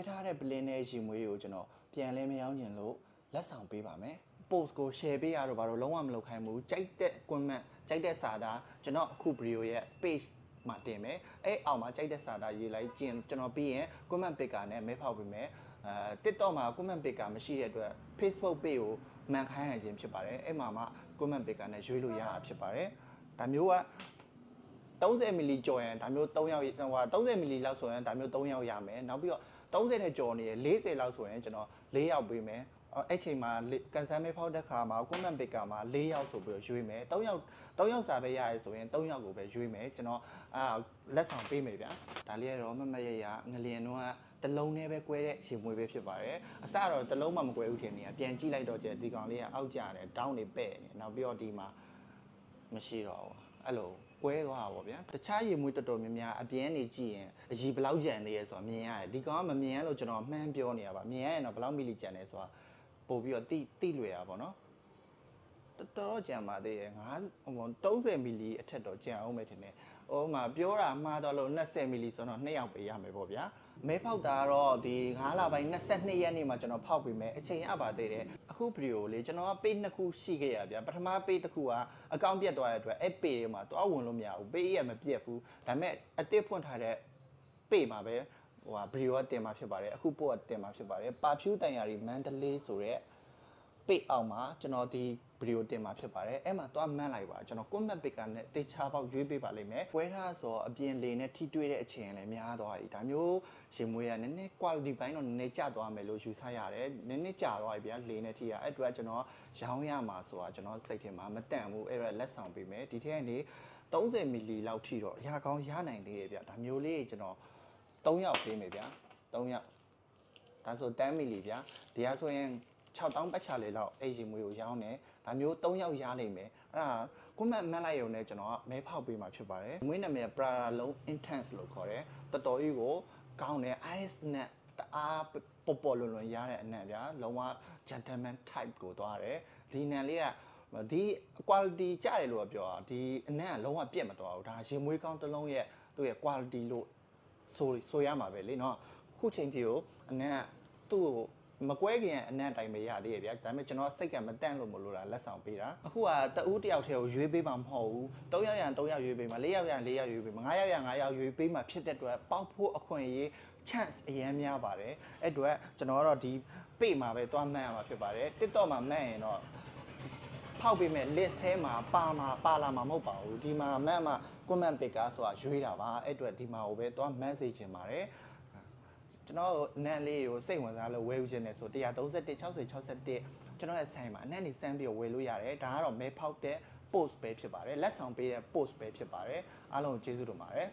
ခွဲထားတဲ့ blend နဲ့ရေမွေးတွေကိုကျွန်တော်ပြန်လဲမရောင်းကျင်လို့လက်ဆောင်ပေးပါမယ် post ကို share ပေးရတော့ဘာလို့လုံးဝမလုပ်ခိုင်းဘူးကြိုက်တဲ့ comment ကြိုက်တဲ့စာသားကျွန်တော်အခု video ရဲ့ page မှာတင်မယ်အဲ့အောက်မှာကြိုက်တဲ့စာသားရေးလိုက်ကျင်ကျွန်တော်ပြီးရင် comment picker နဲ့မဲဖောက်ပေးမယ်အဲ TikTok မှာ comment picker မရှိတဲ့အတွက် Facebook page ကိုမှန်ခိုင်းရခြင်းဖြစ်ပါတယ်အဲ့မှာမှ comment picker နဲ့ရွေးလို့ရတာဖြစ်ပါတယ်ဒါမျိုးက30မီလီကျော်ရင်ဒါမျိုး3ယောက်ဟိုဟာ30မီလီလောက်ဆိုရင်ဒါမျိုး3ယောက်ရမယ်နောက်ပြီးတော့ 30နဲ့ကျော်နေရ40လောက်ဆိုရင်ကျွန်တော်4ယောက်ပေးမယ်အဲ့အဲ့ချိန်မှာကန်ဆယ်မဲဖောက်တဲ့ခါမှာ comment picker မှာ4ယောက်ဆိုပြီးတော့ရွေးမယ်3ယောက်3ယောက်စာပဲရရဲဆိုရင်3ယောက်ကိုပဲရွေးမယ်ကျွန်တော်အာလက်ဆောင်ပေးမယ်ဗျာဒါလေးကတော့မမတ်ရရငလျင်တော့ကတလုံးနဲ့ပဲကွဲတဲ့ရှင်မွေးပဲဖြစ်ပါတယ်အစတော့တလုံးမှမကွဲဘူးထင်နေရပြန်ကြည့်လိုက်တော့ကျဒီကောင်လေးကအောက်ကျတယ်တောင်းနေပဲ့နေနောက်ပြီးတော့ဒီမှာမရှိတော့ဘူး အဲ့လိုကွဲသွားတာပေါ့ဗျာတခြားရေမွေးတော်တော်များများအပြင်းနေကြည့်ရင်အကြီးဘယ်လောက်ကြံသေးရဲဆိုတာမြင်ရတယ်ဒီကောင်ကမမြင်ရလို့ကျွန်တော်မှန်းပြောနေရပါမြင်ရရင်တော့ဘယ်လောက်မီလီကြံနေဆိုတာပို့ပြီးတော့တိတိလွယ်တာပေါ့နော်တော်တော်ကြံပါသေးတယ်9ဟို30မီလီအထက်တော့ကြံအောင်မယ်ထင်တယ် ဟိုမှာပြောတာမှားတော့လို့20မီလီဆိုတော့2ယောက်ပေးရမယ်ပေါ့ဗျာမဲဖောက်တာကတော့ဒီ9လပိုင်း22ရက်နေ့မှာကျွန်တော်ဖောက်ပေးမယ်အချိန်အပါသေးတယ်အခုဗီဒီယိုလေးကျွန်တော်က page နှစ်ခုရှိခဲ့ရဗျာပထမ page တစ်ခုကအကောင့်ပြတ်သွားတဲ့အတွက်အဲ့ page တွေမှာတွားဝင်လို့မရဘူး page ရမပြတ်ဘူးဒါပေမဲ့အသစ်ဖွင့်ထားတဲ့ page မှာပဲဟိုဟာဗီဒီယိုကတင်มาဖြစ်ပါတယ်အခုပို့ကတင်มาဖြစ်ပါတယ်ပါဖြူတန်ရာရီမန္တလေးဆိုတဲ့ ပိတ်အောင်မှာကျွန်တော်ဒီဗီဒီယိုတင်มาဖြစ်ပါတယ်အဲ့မှာသွားမှန်းလိုက်ပါကျွန်တော် comment picker နဲ့တေချာပေါက်ရွေးပေးပါလိမ့်မယ်ပွဲထားဆိုတော့အပြင်လေနဲ့ထိတွေ့တဲ့အချိန်လည်းများသွားပြီဒါမျိုးရှင်မွေးကနည်းနည်း quality ဘိုင်းတော့နည်းနည်းကျသွားမယ်လို့ယူဆရတယ်နည်းနည်းကျသွားပြီဗျာလေနဲ့ထိရအဲ့အတွက်ကျွန်တော်ရောင်းရမှာဆိုတာကျွန်တော်စိတ်ထဲမှာမတန့်ဘူးအဲ့တော့လက်ဆောင်ပေးမယ်ဒီထက်ကနေ30မီလီလောက်ထိတော့ရကောင်းရနိုင်သေးတယ်ဗျာဒါမျိုးလေးကျွန်တော်3ယောက်ပေးမယ်ဗျာ3ယောက်ဒါဆို10မီလီဗျာဒီဟာဆိုရင် 6000ပတ်ချလေလောက်အဲ့ဒီမွေးကိုရောင်းတယ်ဒါမျိုး3ယောက်ရလိမ့်မယ်အဲ့ဒါကွန်မန့်မက်လိုက်ရုံနဲ့ကျွန်တော်ကမဲဖောက်ပေးมาဖြစ်ပါတယ်မွေးနာမည် Prada လုံး intense လို့ခေါ်တယ်တော်တော်ကြီးကိုကောင်းတယ် iris နဲ့တအားပေါ်ပေါ်လွန်လွန်ရတဲ့အနံ့ဗျာလုံးဝ gentleman type ကိုသွားတယ်ဒီနံလေးကဒီ quality ကြတယ်လို့ပြောတာဒီအနံ့ကလုံးဝပြတ်မသွားဘူးဒါရေမွေးကောင်းတစ်လုံးရဲ့သူ့ရဲ့ quality လို့ဆိုဆိုရမှာပဲလေနော်ခုချိန်ထိကိုအနက်သူ့ကို မကွဲခင်အနက်တိုင်းပဲရသေးရဲ့ဗျာဒါပေမဲ့ကျွန်တော်စိတ်ကမတန့်လို့မလို့လားလက်ဆောင်ပေးတာအခုကတဦးတယောက်တည်းကိုရွေးပေးမှာမဟုတ်ဘူး၃ယောက်ရန်၃ယောက်ရွေးပေးမှာ၄ယောက်ရန်၄ယောက်ရွေးပေးမှာ၅ယောက်ရန်၅ယောက်ရွေးပေးမှာဖြစ်တဲ့အတွက်ပေါက်ဖို့အခွင့်အရေး chance အရင်များပါတယ်အဲ့အတွက်ကျွန်တော်ကတော့ဒီပေ့မှာပဲသွားမှန်းရမှာဖြစ်ပါတယ် TikTok မှာမှန်းရင်တော့ဖောက်ပေးမဲ့ list ထဲမှာပါမှာပါလာမှာမဟုတ်ပါဘူးဒီမှာမန့်မှာ comment picker ဆိုတာရွေးတာပါအဲ့အတွက်ဒီမှာကိုပဲသွားမန့်စေချင်ပါတယ် ကျွန်တော်နန်းလေးကိုစိတ်ဝင်စားလို့ဝယ်ယူခြင်းနဲ့ဆို131 60 61ကျွန်တော်ရဲ့ဆိုင်မှာအနက်နေစမ်းပြီးဝယ်လို့ရတယ်ဒါကတော့မဲဖောက်တဲ့ post ပဲဖြစ်ပါတယ်လက်ဆောင်ပေးတဲ့ post ပဲဖြစ်ပါတယ်အားလုံးကိုကျေးဇူးတင်ပါတယ်